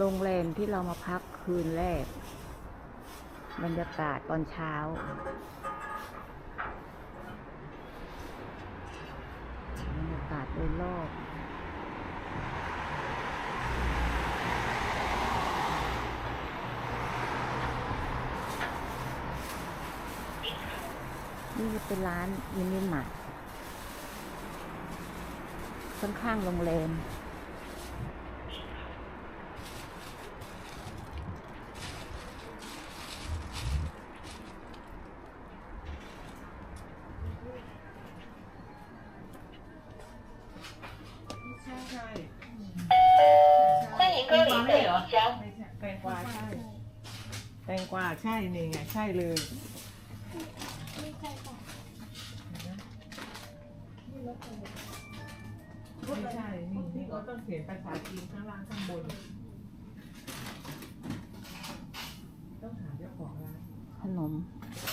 โรงแรมที่เรามาพักคืนแรก บรรยากาศตอนเช้า บรรยากาศโดยรอบนี่จะเป็นร้านมินิมาร์ทข้างๆโรงแรม ช่แตงกวาใช่ แตงกวาใช่นี่ไงใช่เลยไม่ใช่ไม่ใช่นี่นี่ก็ต้องเขียนภาษาจีนข้างล่างข้างบน ต้องหาเจ้าของร้านขนม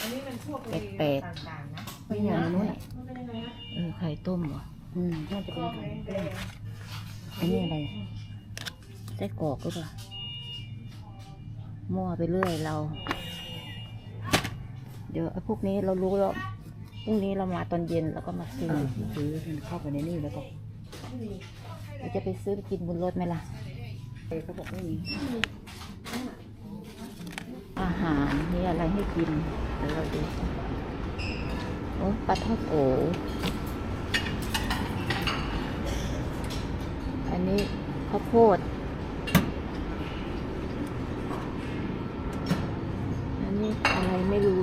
อันนี้มันพวกแปลกต่างๆนะเปอย่างนู้นอ่นเป็ยไออไข่ต้มเหรออืมน่าจะเป็นไข่แดงอันนี้อะไร ส้กรอกก็ปล่ะมั่วไปเรื่อยเรา เดี๋ยวไอ้พวกนี้เรารู้แล้วพรุ่งนี้เรามาตอนเย็นแล้วก็มาซื้อซื้อเข้าไปในนี่แล้วก็เราจะไปซื้อไปกินบนรถไหมล่ะเขาบอกไม่มีอาหารมีอะไรให้กินเดี๋ยวเราดูโอ้ปลาทอดโออันนี้ข้าวโพด อันนี้อะไรไม่รู้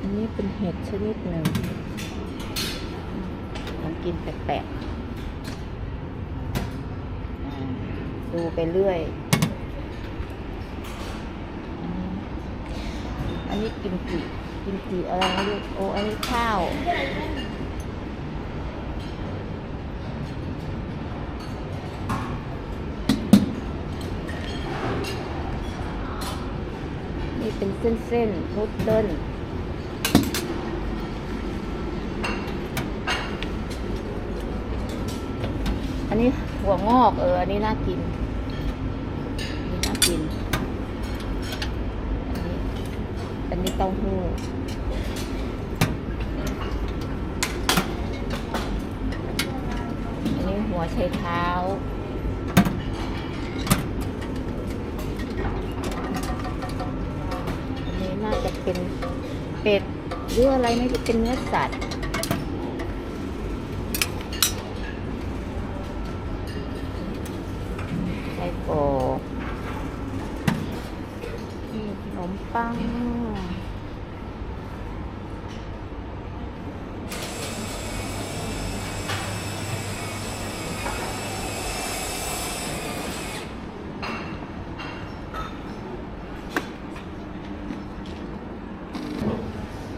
อั นนี้เป็นเห็ดชนิดหนึ่งของกินแปลกๆดูไปเรื่อย อันนี้กิมจิกิมจิอะไรไม่รู้โอ้อันนี้ข้าวนี่เป็นเส้นเส้นๆนุดเดิล อันนี้หัวงอกเออ อันนี้น่ากินอันนี้น่ากิน อันนี้ อันนี้เต้าหู้อันนี้หัวไชเท้าอันนี้น่าจะเป็นเป็ดหรืออะไรไม่รู้เป็นเนื้อสัตว์ ไส้ กรอกนี่ขนมปัง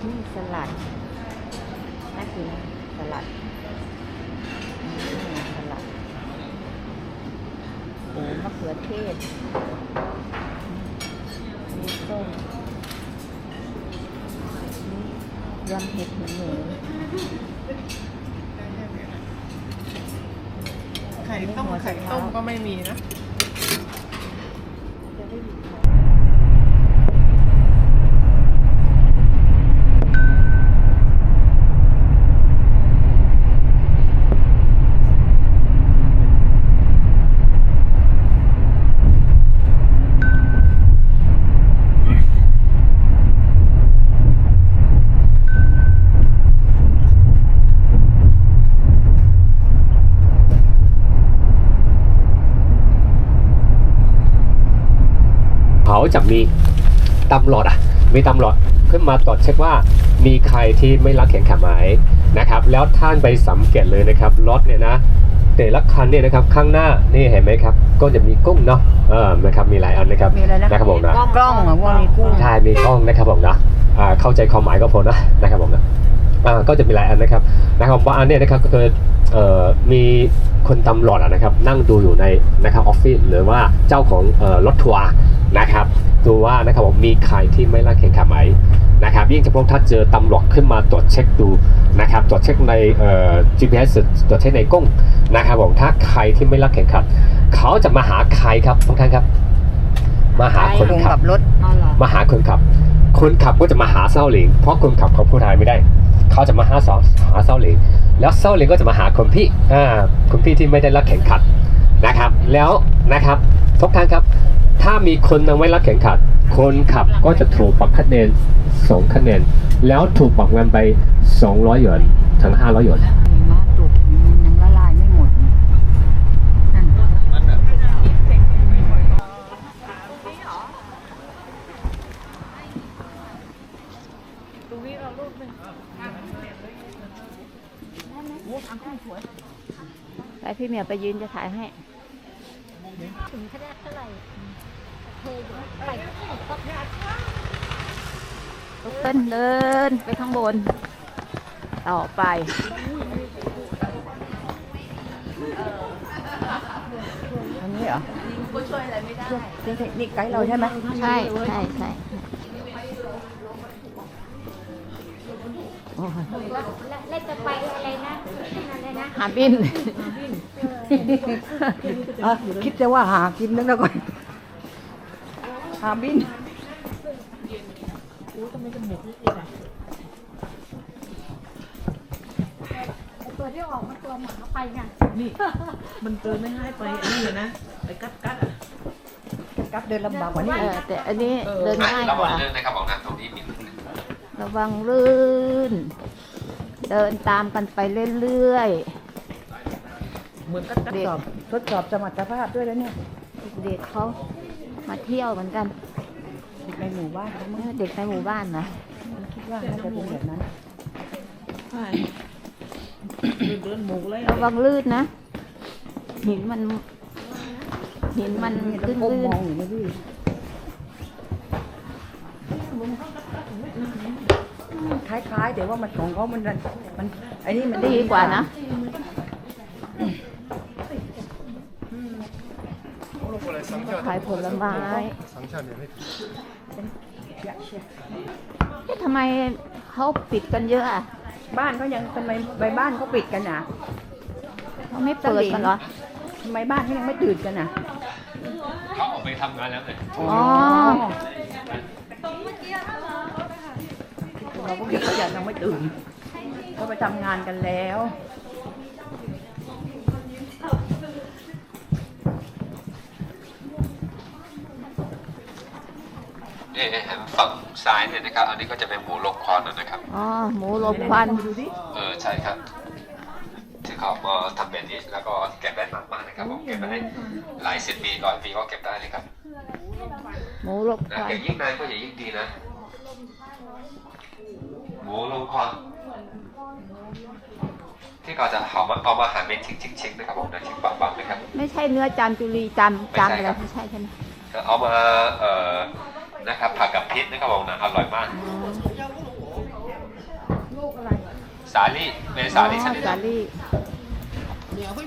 นี่สลัดน่ากินนะสลัดอืมสลัด โอ้มะเขือเทศมีส้มนี่ยำเห็ดหูหมูไข่ต้มไข่ต้มก็ไม่มีนะจะ เขาจะมีตำรวจอะ มีตำรวจขึ้นมาตรวจเช็คว่ามีใครที่ไม่รักแข่งขันไหมนะครับ แล้วท่านไปสังเกตเลยนะครับรถเนี่ยนะแต่ละคันเนี่ยนะครับข้างหน้านี่เห็นไหมครับ ก็จะมีกุ้งเนาะเออนะครับมีหลายอันนะครับมีอะไรนะนะครับผมนะกล้องเหรอว่ามีกุ้ง ใช่มีกล้องนะครับผมนะอ่าเข้าใจความหมายก็พอนะนะครับผมนะ อ่าก็จะมีหลายอันนะครับนะครับว่าอันเนี้ยนะครับก็คือเอ่อมีคนตำรวจอะนะครับนั่งดูอยู่ในนะครับออฟฟิศหรือว่าเจ้าของเอ่อรถทัวร์นะครับดูว่านะครับผมมีใครที่ไม่รักแข่งขันไหมนะครับยิ่งเฉพาะถ้าเจอตำรวจขึ้นมาตรวจเช็คดูนะครับตรวจเช็คในเอ่อ GPS ตรวจเช็คในกล้องนะครับผมถ้าใครที่ไม่รักแข่งขันเขาจะมาหาใครครับทุกท่านครับ มาหาคนลงขักับบรถ อ๋อเหรอ มาหาคนขับ คนขับก็จะมาหาเซาหลิง เพราะคนขับเขาพูดไทยไม่ได้ เขาจะมาหาสองหาเซาหลิงแล้วเซาหลิงก็จะมาหาคนพี่อ่าคนพี่ที่ไม่ได้รับแข่งขันนะครับ แล้วนะครับทุกท่านครับ ถ้ามีคนไม่รับแข่งขันคนขับก็จะถูกปรับคะแนนสองคะแนนแล้วถูกปรับเงินไป 200หยวนถึง500หยวน ไปพี่เหมียวไปยืนจะถ่ายให้ถึงขนาดเท่าไหร่เทอยู่ไปก็ต้องเดินเดินไปข้างบน ต่อไปอันนี้เหรอก็ช่วยอะไรไม่ได้นี่ไกด์เราใช่ไหมใช่ใช่ใช่ โอ้ยเล่นจะไปอะไรนะอะไรนะหาบินคิดจะว่าหากินนึกแล้วก่อนหาบินตัวที่ออกมันตัวหมาไปไงนี่ มันเกินไม่ให้ไปอันนี้เลยนะไปกัดกัดอะกลับเดินลำบากกว่านี้แต่อันนี้เดินง่ายกว่านะครับผมนะตรงนี้ ระวังลื่น เดินตามกันไปเรื่อยเหมือนกัดกัดๆเด็กสอบทดสอบสมรรถภาพด้วยแล้วเนี่ยเด็กเขามาเที่ยวเหมือนกันเด็กในหมู่บ้านเขาเอมั้งอเด็กในหมู่บ้านนะคิดว่าน่าจะเป็นแบบนั้น ใช่เดินเดินหมูเลยระวังลื่นนะ หินมัน หินมันนี่ต้อลื่งนก้มลื่มนองอยู่นะพี่ คล้ายๆแต่ว่ามันของเขามันมันไอ้นี่มันดีกว่านะขายผลไม้เอ๊ะทำไมเขาปิดกันเยอะอะ บ้านเขายังทำไมใบบ้านเขาปิดกันอะเขาไม่เปิดกันเหรอทำไมบ้านเขายังไม่ตื่นกันอะเขาออกไปทำงานแล้วเลยอ๋อ เราก็คิดเขายังไม่ตื่นเขาไปทำงานกันแล้วนี่เห็นฝั่งซ้ายเนี่ยนะครับ อันนี้ก็จะเป็นหมูลมควันนะครับ อ๋อ หมูลมควันเออ ใช่ครับ ที่เขามาทำแบบนี้แล้วก็เก็บได้นานมากนะครับผมเก็บได้หลายสิบปีร้อยปีก็เก็บได้เลยครับ หมูลมนะควันอย่างยิ่งนานก็อย่างยิ่งดีนะ หมูลมควันที่เขาจะเอามาเอามาหั่นเป็นชิ้นๆๆนะครับผมนะชิ้นบางๆนะครับ ไม่ใช่เนื้อจามจุรีจามจามอะไรไม่ไม่ใช่ใช่ครับใช่ไหมเอามาเอ่อนะครับผักกับพริกนะครับผมนะอร่อยมากอ๋อสาลี่เป็นสาลี่ชนิดสาลี่ไป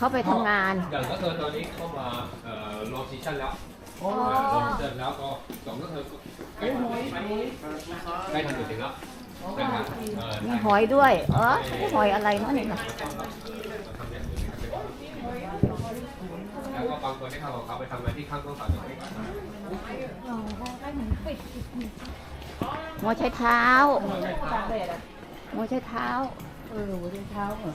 เขาไปทำงาน อย่างก็เธอตอนนี้เข้ามาเอ่อโลซีชั่นแล้วเสร็จแล้วก็สองก็เธอใกล้ทำใกล้ทำอยู่ถึงแล้วนะครับเออมีหอยด้วย เออหอยอะไรนั่นน่ะแล้วก็บางคนที่เขาบอกเขาไปทำงานที่ข้างต้องสอนอย่างนี้หัวใช้เท้าหัวใช้เท้า เออหัวเท้าเหรอ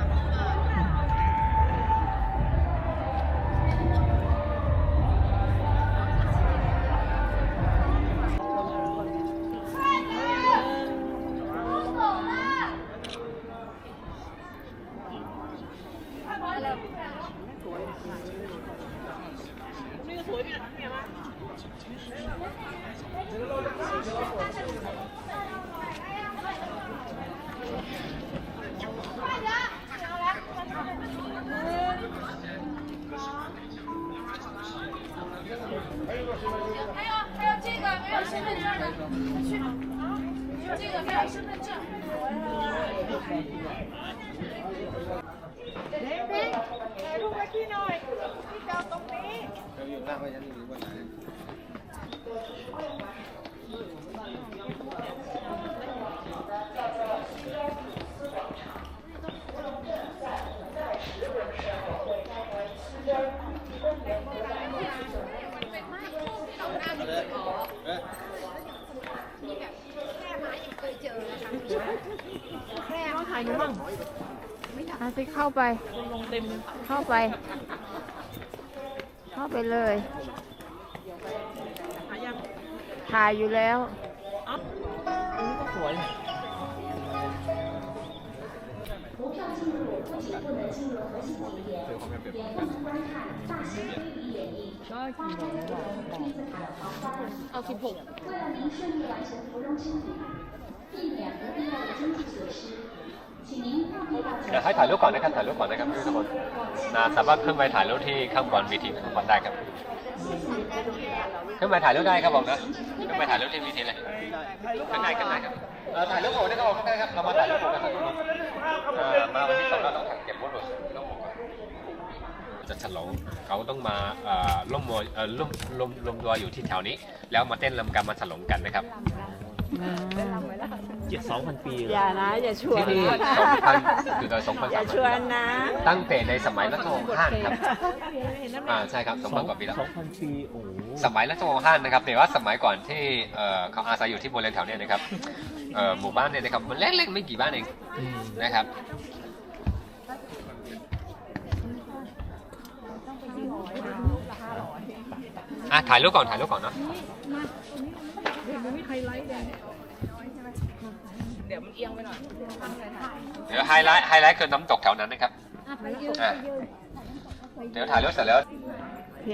ถ่ายรูปไว้พี่หน่อยพี่จ อดตรงอาสิเข้าไปเข้าไป เข้าไปเลยถ่ายอยู่แล้วอ๋อก็สวยเดี๋ยวให้ถ่ายรูปก่อนนะครับถ่ายรูปก่อนนะครับทุกคนนะสามารถขึ้นไปถ่ายรูปที่ข้างบนวีทีข้างบนได้ครับขึ้นไปถ่ายรูปได้ครับผมนะขึ้นไปถ่ายรูปที่วีทีเลยข้างในข้างในครับถ่ายรูปผมนะครับผมข้างในครับเรามาถ่ายรูปผมนะครับเออมาวันที่สองเราต้องถ่ายเก็บรูปเลยรูปผมจะฉลองเขาต้องมาเอ่อร่วมมวยเอ่อร่วมร่วมร่วมตัวอยู่ที่แถวนี้ แล้วมาเต้นรำกันมาฉลองกันนะครับ เจ็ดสองพันปีอย่านะ อย่าชวนที่นี่นะสองพันอยู่ในสองพันอย่าสามชวนนะ ตั้งแต่ในสมัยรัชวงศ์ฮั่นครับอ่าใช่ครับสองพันกว่าปีแล้ว สองพันปีโอ้โหสมัยรัชวงศ์ฮั่นนะครับแต่ว่าสมัยก่อนที่เอ่อเขาอาศัยอยู่ที่บริเวณแถวเนี้ยนะครับเอ่อหมู่บ้านเนี่ยนะครับมันเล็กๆไม่กี่บ้านเองนะครับ อะถ่ายรูปก่อนถ่ายรูปก่อนเนาะ เดี๋ยวไฮไลท์ไฮไลท์คือน้ำตกแถวนั้นนะครับอะไปยืนอะไปยืนเดี๋ยวถ่ายรูปเสร็จแล้ว โอเค